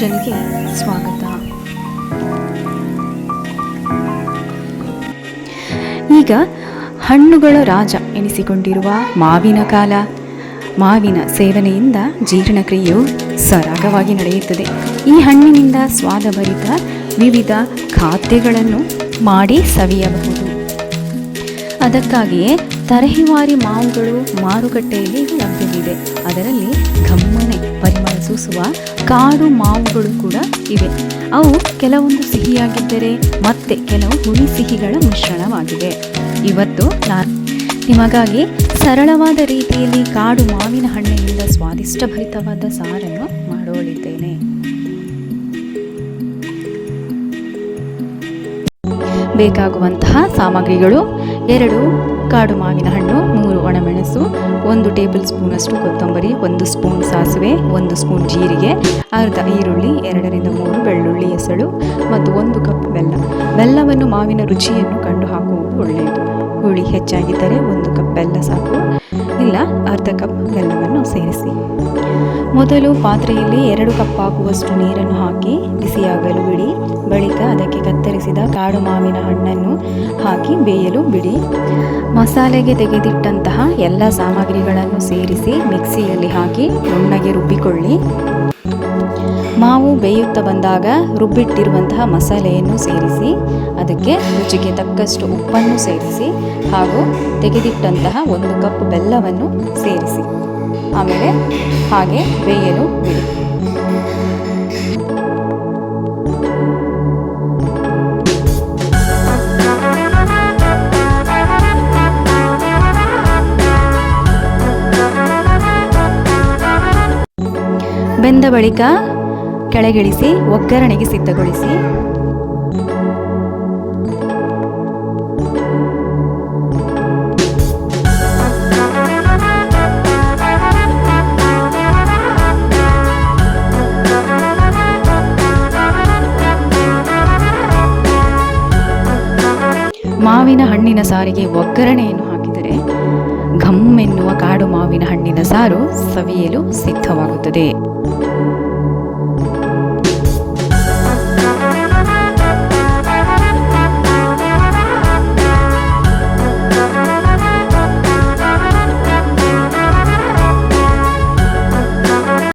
ಕಿಚನ್ಗೆ ಸ್ವಾಗತ. ಈಗ ಹಣ್ಣುಗಳ ರಾಜ ಎನಿಸಿಕೊಂಡಿರುವ ಮಾವಿನ ಕಾಲ. ಮಾವಿನ ಸೇವನೆಯಿಂದ ಜೀರ್ಣಕ್ರಿಯೆಯು ಸರಾಗವಾಗಿ ನಡೆಯುತ್ತದೆ. ಈ ಹಣ್ಣಿನಿಂದ ಸ್ವಾದಭರಿತ ವಿವಿಧ ಖಾದ್ಯಗಳನ್ನು ಮಾಡಿ ಸವಿಯಬಹುದು. ಅದಕ್ಕಾಗಿಯೇ ತರಹೇವಾರಿ ಮಾವುಗಳು ಮಾರುಕಟ್ಟೆಯಲ್ಲಿ ಲಭ್ಯವಿದೆ. ಅದರಲ್ಲಿ ಘಮ್ಮನೆ, ಪರಿಮಳ ಸೂಸುವ ಕಾಡು ಮಾವುಗಳು ಕೂಡ ಇವೆ. ಅವು ಕೆಲವೊಂದು ಸಿಹಿಯಾಗಿದ್ದರೆ ಮತ್ತೆ ಕೆಲವು ಹುಳಿ ಸಿಹಿಗಳ ಮಿಶ್ರಣವಾಗಿದೆ ಇವತ್ತು ನಾನು ನಿಮಗಾಗಿ ಸರಳವಾದ ರೀತಿಯಲ್ಲಿ ಕಾಡು ಮಾವಿನ ಹಣ್ಣಿನಿಂದ ಸ್ವಾದಿಷ್ಟಭರಿತವಾದ ಸಾರನ್ನು ಮಾಡೋಳಿದ್ದೇನೆ. ಬೇಕಾಗುವಂತಹ ಸಾಮಗ್ರಿಗಳು ಎರಡು ಕಾಡು ಮಾವಿನ ಹಣ್ಣು, ಮೂರು ಒಣಮೆಣಸು, ಒಂದು ಟೇಬಲ್ ಸ್ಪೂನಷ್ಟು ಕೊತ್ತಂಬರಿ, ಒಂದು ಸ್ಪೂನ್ ಸಾಸಿವೆ, ಒಂದು ಸ್ಪೂನ್ ಜೀರಿಗೆ, ಅರ್ಧ ಈರುಳ್ಳಿ, ಎರಡರಿಂದ ಮೂರು ಬೆಳ್ಳುಳ್ಳಿ ಎಸಳು ಮತ್ತು ಒಂದು ಕಪ್ ಬೆಲ್ಲ. ಬೆಲ್ಲವನ್ನು ಮಾವಿನ ರುಚಿಯನ್ನು ಕಂಡು ಹಾಕುವುದು ಒಳ್ಳೆಯದು. ಹುಳಿ ಹೆಚ್ಚಾಗಿದ್ದರೆ ಒಂದು ಕಪ್ ಬೆಲ್ಲ ಸಾಕು. ಇಲ್ಲ, ಅರ್ಧ ಕಪ್ ಬೆಲ್ಲವನ್ನು ಸೇರಿಸಿ. ಮೊದಲು ಪಾತ್ರೆಯಲ್ಲಿ ಎರಡು ಕಪ್ ಆಗುವಷ್ಟು ನೀರನ್ನು ಹಾಕಿ ಕಾಡು ಮಾವಿನ ಹಣ್ಣನ್ನು ಹಾಕಿ ಬೇಯಲು ಬಿಡಿ. ಮಸಾಲೆಗೆ ತೆಗೆದಿಟ್ಟಂತಹ ಎಲ್ಲ ಸಾಮಗ್ರಿಗಳನ್ನು ಸೇರಿಸಿ ಮಿಕ್ಸಿಯಲ್ಲಿ ಹಾಕಿ ನುಣ್ಣಗೆ ರುಬ್ಬಿಕೊಳ್ಳಿ. ಮಾವು ಬೇಯುತ್ತಾ ಬಂದಾಗ ರುಬ್ಬಿಟ್ಟಿರುವಂತಹ ಮಸಾಲೆಯನ್ನು ಸೇರಿಸಿ, ಅದಕ್ಕೆ ರುಚಿಗೆ ತಕ್ಕಷ್ಟು ಉಪ್ಪನ್ನು ಸೇರಿಸಿ ಹಾಗೂ ತೆಗೆದಿಟ್ಟಂತಹ ಒಂದು ಕಪ್ ಬೆಲ್ಲವನ್ನು ಸೇರಿಸಿ. ಆಮೇಲೆ ಹಾಗೆ ಬೇಯಲು ಬಿಡಿ. ಬೆಂದ ಬಳಿಕ ಕೆಳಗಿಳಿಸಿ, ಒಗ್ಗರಣೆಗೆ ಸಿದ್ಧಗೊಳಿಸಿ. ಮಾವಿನ ಹಣ್ಣಿನ ಸಾರಿಗೆ ಒಗ್ಗರಣೆಯನ್ನು ಹಾಕಿದರೆ ಘಮ್ ಎನ್ನುವ ಕಾಡು ಮಾವಿನ ಹಣ್ಣಿನ ಸಾರು ಸವಿಯಲು ಸಿದ್ಧವಾಗುತ್ತದೆ.